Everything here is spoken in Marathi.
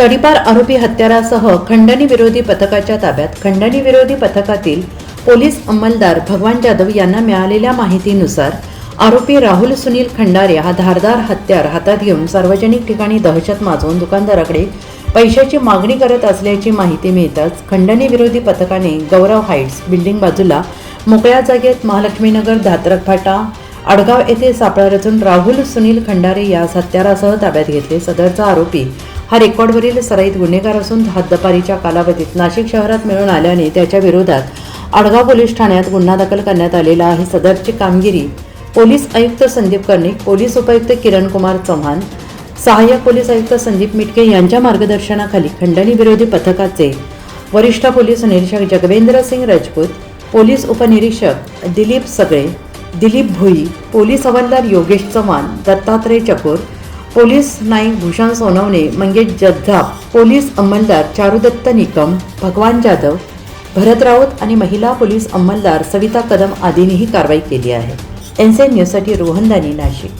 तडीपार आरोपी हत्यारासह खंडणी विरोधी पथकाच्या ताब्यात खंडणी विरोधी पथकातील पोलीस अंमलदार भगवान जाधव यांना मिळालेल्या माहितीनुसार आरोपी राहुल सुनील खंडारे हा धारदार हत्यार हातात घेऊन सार्वजनिक ठिकाणी दहशत माजवून दुकानदाराकडे पैशाची मागणी करत असल्याची माहिती मिळताच खंडणी विरोधी पथकाने गौरव हाईट्स बिल्डिंग बाजूला मोकळ्या जागेत महालक्ष्मीनगर धात्रक फाटा आडगाव येथे सापळा रचून राहुल सुनील खंडारे यास हत्यारासह ताब्यात घेतले. सदरचा आरोपी हा रेकॉर्डवरील सराईत गुन्हेगार असून हद्दपारीच्या कालावधीत नाशिक शहरात मिळून आल्याने त्याच्या विरोधात आडगाव पोलीस ठाण्यात गुन्हा दाखल करण्यात आलेला आहे. सदरची कामगिरी पोलीस आयुक्त संदीप कर्णिक पोलीस उपायुक्त किरण कुमार चव्हाण सहाय्यक पोलीस आयुक्त संदीप मिटके यांच्या मार्गदर्शनाखाली खंडणी विरोधी पथकाचे वरिष्ठ पोलीस निरीक्षक जगवेंद्र सिंग राजपूत पोलीस उपनिरीक्षक दिलीप सगळे दिलीप भुई पोलीस हवालदार योगेश चव्हाण दत्तात्रय चकोर पोलीस नाईक भूषण सोनवणे मंगेश जगधाप पोलीस अंमलदार चारुदत्त निकम भगवान जाधव भरत राऊत आणि महिला पोलीस अंमलदार सविता कदम आदींनीही कारवाई केली आहे. एनसीएन न्यूजसाठी रोहनदानी नाशिक.